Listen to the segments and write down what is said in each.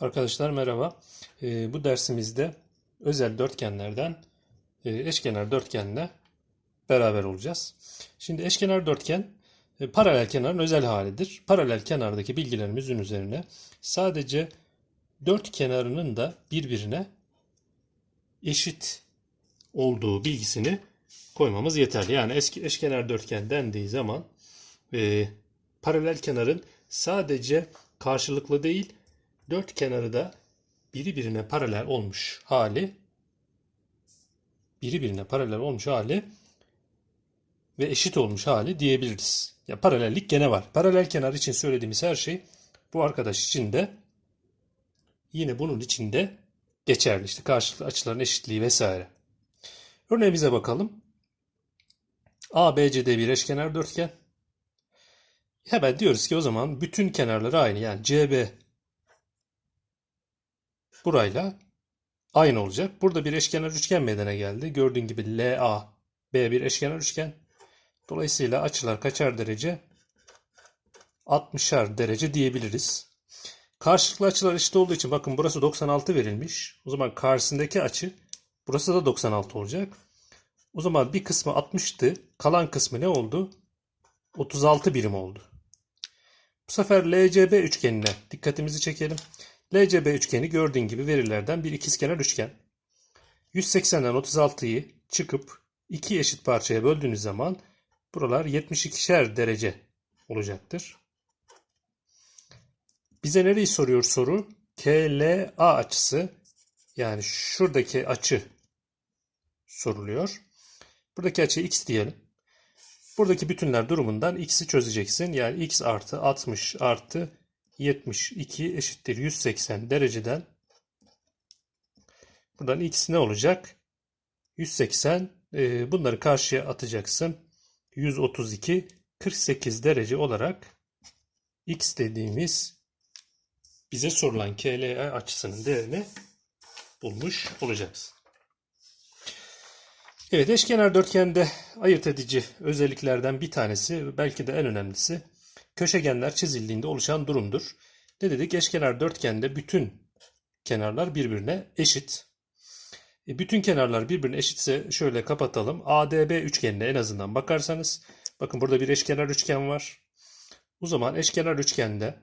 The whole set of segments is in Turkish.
Arkadaşlar merhaba. Ee, bu dersimizde özel dörtgenlerden e, eşkenar dörtgenle beraber olacağız. Şimdi eşkenar dörtgen e, paralel kenarın özel halidir. Paralel kenardaki bilgilerimizin üzerine sadece dört kenarının da birbirine eşit olduğu bilgisini koymamız yeterli. Yani eski eşkenar dörtgen dendiği zaman e, paralel kenarın sadece karşılıklı değil dört kenarı da biri birine paralel olmuş hali biri birine paralel olmuş hali ve eşit olmuş hali diyebiliriz. Ya paralellik gene var. Paralel kenar için söylediğimiz her şey bu arkadaş için de yine bunun için de geçerli. İşte karşılıklı açıların eşitliği vesaire. Örneğimize bakalım. ABCD bir eşkenar dörtgen. Hemen diyoruz ki o zaman bütün kenarları aynı. Yani CB burayla aynı olacak. Burada bir eşkenar üçgen meydana geldi. Gördüğün gibi LA B bir eşkenar üçgen. Dolayısıyla açılar kaçar derece? 60'ar derece diyebiliriz. Karşılıklı açılar eşit olduğu için bakın burası 96 verilmiş. O zaman karşısındaki açı burası da 96 olacak. O zaman bir kısmı 60'tı. Kalan kısmı ne oldu? 36 birim oldu. Bu sefer LCB üçgenine dikkatimizi çekelim. LCB üçgeni gördüğün gibi verilerden bir ikizkenar üçgen. 180'den 36'yı çıkıp iki eşit parçaya böldüğünüz zaman buralar 72'şer derece olacaktır. Bize nereyi soruyor soru? KLA açısı yani şuradaki açı soruluyor. Buradaki açı x diyelim. Buradaki bütünler durumundan x'i çözeceksin. Yani x artı 60 artı 72 eşittir 180 dereceden. Buradan x ne olacak? 180. E, bunları karşıya atacaksın. 132 48 derece olarak x dediğimiz bize sorulan KLA açısının değerini bulmuş olacaksın. Evet, eşkenar dörtgende ayırt edici özelliklerden bir tanesi, belki de en önemlisi, köşegenler çizildiğinde oluşan durumdur. Ne dedik? Eşkenar dörtgende bütün kenarlar birbirine eşit. E, bütün kenarlar birbirine eşitse şöyle kapatalım. ADB üçgenine en azından bakarsanız, bakın burada bir eşkenar üçgen var. O zaman eşkenar üçgende,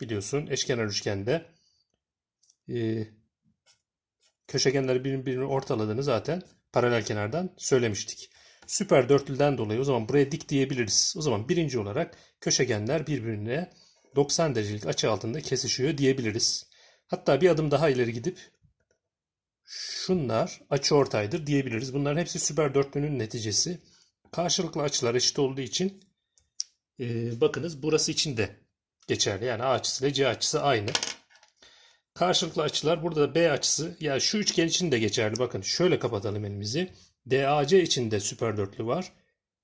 biliyorsun eşkenar üçgende e, köşegenleri birbirini ortaladığını zaten paralel kenardan söylemiştik. Süper dörtlüden dolayı o zaman buraya dik diyebiliriz. O zaman birinci olarak köşegenler birbirine 90 derecelik açı altında kesişiyor diyebiliriz. Hatta bir adım daha ileri gidip şunlar açı ortaydır diyebiliriz. Bunların hepsi süper dörtlünün neticesi. Karşılıklı açılar eşit olduğu için e, bakınız burası için de geçerli. Yani A açısı ile C açısı aynı. Karşılıklı açılar burada da B açısı yani şu üçgen için de geçerli. Bakın şöyle kapatalım elimizi. DAC için de süper dörtlü var.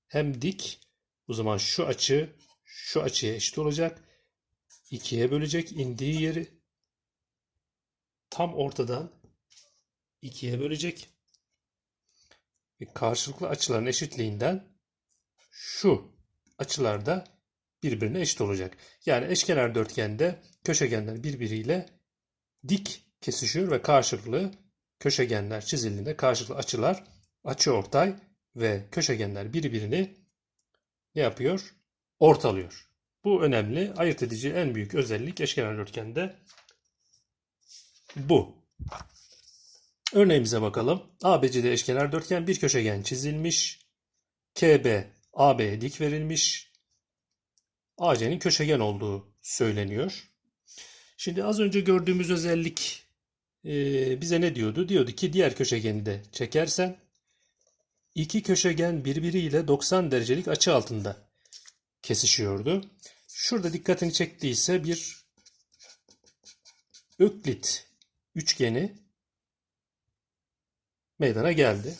Hem dik o zaman şu açı şu açıya eşit olacak. İkiye bölecek indiği yeri tam ortadan ikiye bölecek. Ve karşılıklı açıların eşitliğinden şu açılarda birbirine eşit olacak. Yani eşkenar dörtgende köşegenler birbiriyle dik kesişiyor ve karşılıklı köşegenler çizildiğinde karşılıklı açılar açıortay ve köşegenler birbirini ne yapıyor? Ortalıyor. Bu önemli, ayırt edici en büyük özellik eşkenar dörtgende bu. Örneğimize bakalım. ABCD eşkenar dörtgen bir köşegen çizilmiş. KB AB'ye dik verilmiş. AC'nin köşegen olduğu söyleniyor. Şimdi az önce gördüğümüz özellik e, bize ne diyordu? Diyordu ki diğer köşegeni de çekersen iki köşegen birbiriyle 90 derecelik açı altında kesişiyordu. Şurada dikkatini çektiyse bir Öklit üçgeni meydana geldi.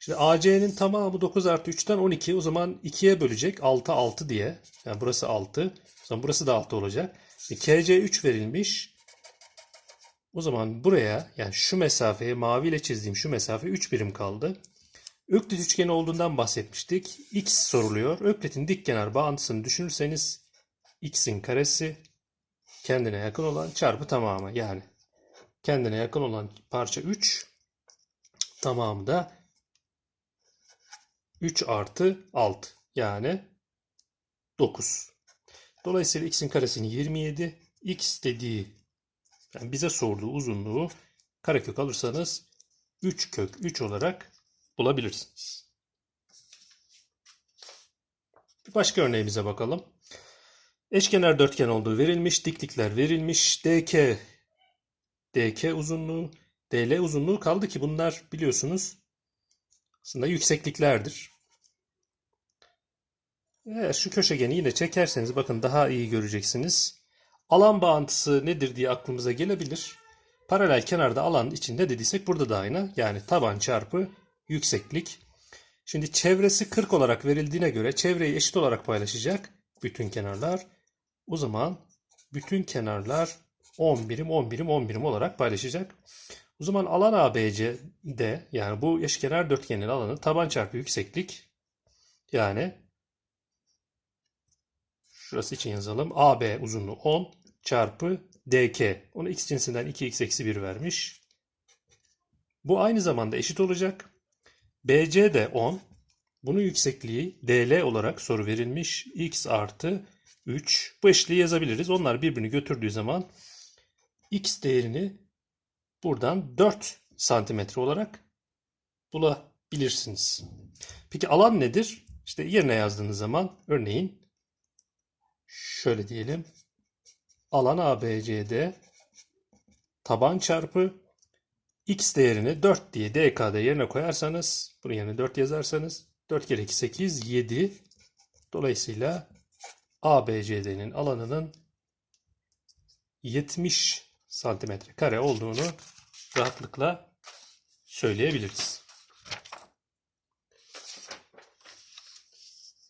Şimdi AC'nin tamamı 9 artı 3'ten 12. O zaman 2'ye bölecek. 6 6 diye. Yani burası 6. O zaman burası da 6 olacak. E, KC 3 verilmiş. O zaman buraya yani şu mesafeye maviyle çizdiğim şu mesafe 3 birim kaldı. Öklit üçgeni olduğundan bahsetmiştik. X soruluyor. Öklit'in dik kenar bağıntısını düşünürseniz x'in karesi kendine yakın olan çarpı tamamı yani kendine yakın olan parça 3 tamamı da 3 artı 6 yani 9. Dolayısıyla x'in karesini 27 x dediği yani bize sorduğu uzunluğu karekök alırsanız 3 kök 3 olarak bulabilirsiniz. Bir başka örneğimize bakalım. Eşkenar dörtgen olduğu verilmiş, diklikler verilmiş. DK DK uzunluğu, DL uzunluğu kaldı ki bunlar biliyorsunuz aslında yüksekliklerdir. Eğer şu köşegeni yine çekerseniz bakın daha iyi göreceksiniz. Alan bağıntısı nedir diye aklımıza gelebilir. Paralel kenarda alan içinde dediysek burada da aynı. Yani taban çarpı yükseklik. Şimdi çevresi 40 olarak verildiğine göre çevreyi eşit olarak paylaşacak bütün kenarlar. O zaman bütün kenarlar 10 birim 10 birim 10 birim olarak paylaşacak. O zaman alan ABC'de yani bu eşkenar dörtgenin alanı taban çarpı yükseklik yani şurası için yazalım. AB uzunluğu 10 çarpı DK. Onu x cinsinden 2x eksi 1 vermiş. Bu aynı zamanda eşit olacak. BC de 10. Bunun yüksekliği DL olarak soru verilmiş. X artı 3. Bu eşliği yazabiliriz. Onlar birbirini götürdüğü zaman X değerini buradan 4 santimetre olarak bulabilirsiniz. Peki alan nedir? İşte yerine yazdığınız zaman örneğin şöyle diyelim. Alan ABCD taban çarpı x değerini 4 diye DK'da yerine koyarsanız bunun yerine 4 yazarsanız 4 kere 2 8 7 dolayısıyla ABCD'nin alanının 70 santimetre kare olduğunu rahatlıkla söyleyebiliriz.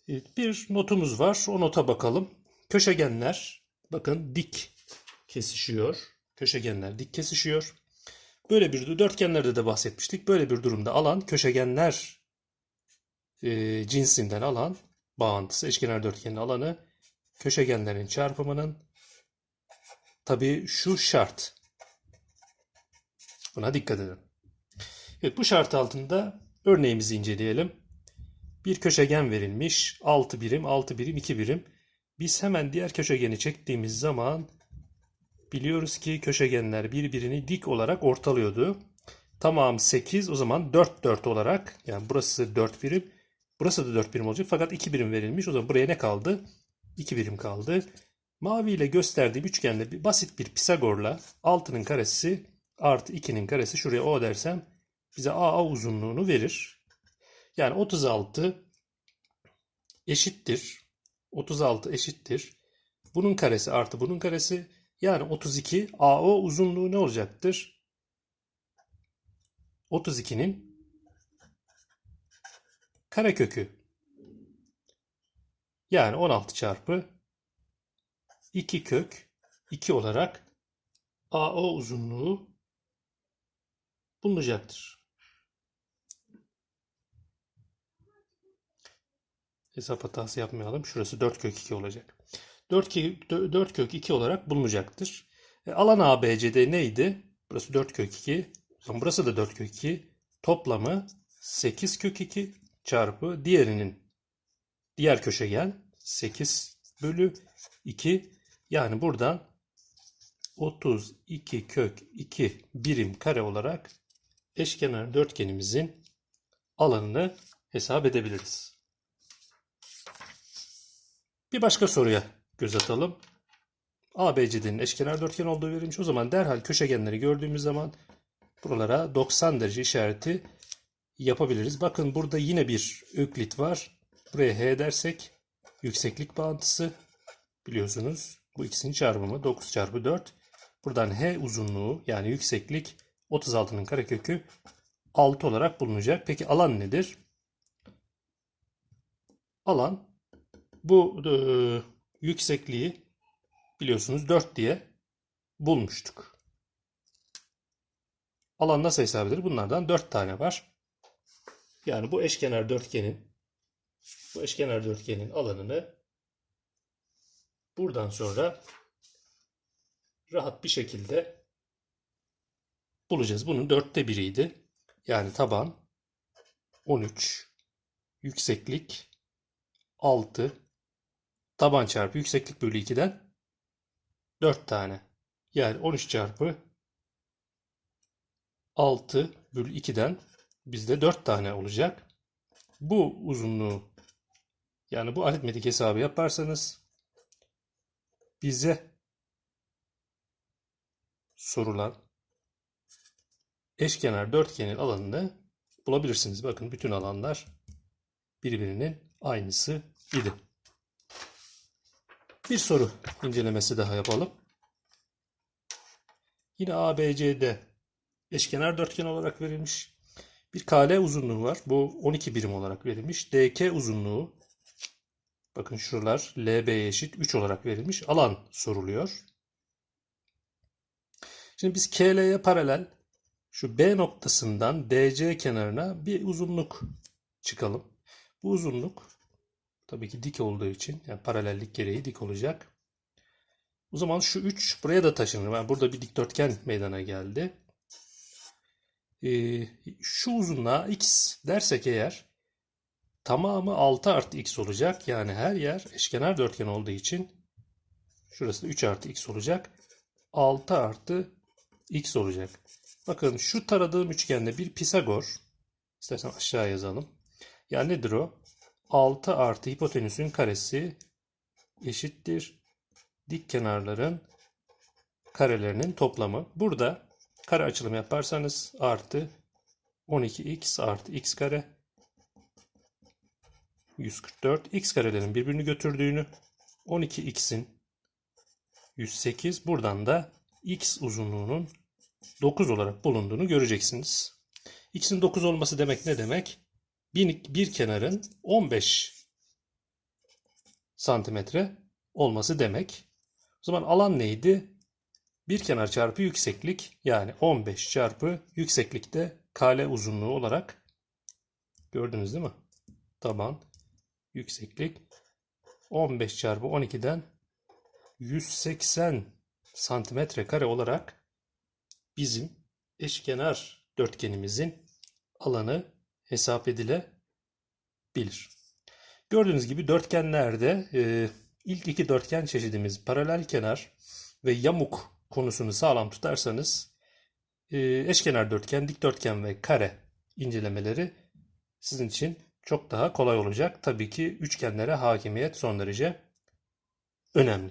Bir notumuz var. O nota bakalım. Köşegenler bakın dik kesişiyor. Köşegenler dik kesişiyor. Böyle bir dörtgenlerde de bahsetmiştik. Böyle bir durumda alan köşegenler e, cinsinden alan bağıntısı eşkenar dörtgenin alanı köşegenlerin çarpımının tabii şu şart. Buna dikkat edin. Evet bu şart altında örneğimizi inceleyelim. Bir köşegen verilmiş. 6 birim, 6 birim, 2 birim. Biz hemen diğer köşegeni çektiğimiz zaman biliyoruz ki köşegenler birbirini dik olarak ortalıyordu. Tamam 8 o zaman 4 4 olarak yani burası 4 birim burası da 4 birim olacak fakat 2 birim verilmiş o zaman buraya ne kaldı? 2 birim kaldı. Mavi ile gösterdiğim üçgende bir basit bir Pisagor'la 6'nın karesi artı 2'nin karesi şuraya O dersem bize AA uzunluğunu verir. Yani 36 eşittir. 36 eşittir. Bunun karesi artı bunun karesi yani 32 AO uzunluğu ne olacaktır? 32'nin karekökü. Yani 16 çarpı 2 kök 2 olarak AO uzunluğu bulunacaktır. Hesap hatası yapmayalım. Şurası 4 kök 2 olacak. 4, ki, 4 kök 2 olarak bulunacaktır. E, alan ABCD neydi? Burası 4 kök 2. Zaman burası da 4 kök 2. Toplamı 8 kök 2 çarpı diğerinin diğer köşegen 8 bölü 2. Yani buradan 32 kök 2 birim kare olarak eşkenar dörtgenimizin alanını hesap edebiliriz. Bir başka soruya göz atalım. ABCD'nin eşkenar dörtgen olduğu verilmiş. O zaman derhal köşegenleri gördüğümüz zaman buralara 90 derece işareti yapabiliriz. Bakın burada yine bir öklit var. Buraya H dersek yükseklik bağıntısı biliyorsunuz. Bu ikisinin çarpımı 9 çarpı 4. Buradan H uzunluğu yani yükseklik 36'nın karekökü 6 olarak bulunacak. Peki alan nedir? Alan bu e, yüksekliği biliyorsunuz 4 diye bulmuştuk. Alan nasıl hesap edilir? Bunlardan 4 tane var. Yani bu eşkenar dörtgenin bu eşkenar dörtgenin alanını buradan sonra rahat bir şekilde bulacağız. Bunun dörtte biriydi. Yani taban 13, yükseklik 6, taban çarpı yükseklik bölü 2'den 4 tane. Yani 13 çarpı 6 bölü 2'den bizde 4 tane olacak. Bu uzunluğu yani bu aritmetik hesabı yaparsanız bize sorulan eşkenar dörtgenin alanını bulabilirsiniz. Bakın bütün alanlar birbirinin aynısı idi. Bir soru incelemesi daha yapalım. Yine ABCD eşkenar dörtgen olarak verilmiş. Bir KL uzunluğu var. Bu 12 birim olarak verilmiş. DK uzunluğu bakın şuralar LB eşit 3 olarak verilmiş. Alan soruluyor. Şimdi biz KL'ye paralel şu B noktasından DC kenarına bir uzunluk çıkalım. Bu uzunluk tabii ki dik olduğu için yani paralellik gereği dik olacak. O zaman şu 3 buraya da taşınır. Yani burada bir dikdörtgen meydana geldi. Ee, şu uzunluğa x dersek eğer tamamı 6 artı x olacak. Yani her yer eşkenar dörtgen olduğu için şurası da 3 artı x olacak. 6 artı x olacak. Bakın şu taradığım üçgende bir Pisagor. İstersen aşağı yazalım. Yani nedir o? 6 artı hipotenüsün karesi eşittir dik kenarların karelerinin toplamı. Burada kare açılımı yaparsanız artı 12x artı x kare 144 x karelerin birbirini götürdüğünü 12x'in 108 buradan da x uzunluğunun 9 olarak bulunduğunu göreceksiniz. X'in 9 olması demek ne demek? Bir, bir kenarın 15 santimetre olması demek. O zaman alan neydi? Bir kenar çarpı yükseklik yani 15 çarpı yükseklikte kale uzunluğu olarak gördünüz değil mi? Taban yükseklik 15 çarpı 12'den 180 santimetre kare olarak bizim eşkenar dörtgenimizin alanı hesap edilebilir. Gördüğünüz gibi dörtgenlerde e, ilk iki dörtgen çeşidimiz paralel kenar ve yamuk konusunu sağlam tutarsanız e, eşkenar dörtgen, dikdörtgen ve kare incelemeleri sizin için çok daha kolay olacak. Tabii ki üçgenlere hakimiyet son derece önemli.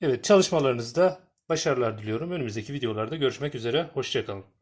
Evet çalışmalarınızda başarılar diliyorum. Önümüzdeki videolarda görüşmek üzere. Hoşçakalın.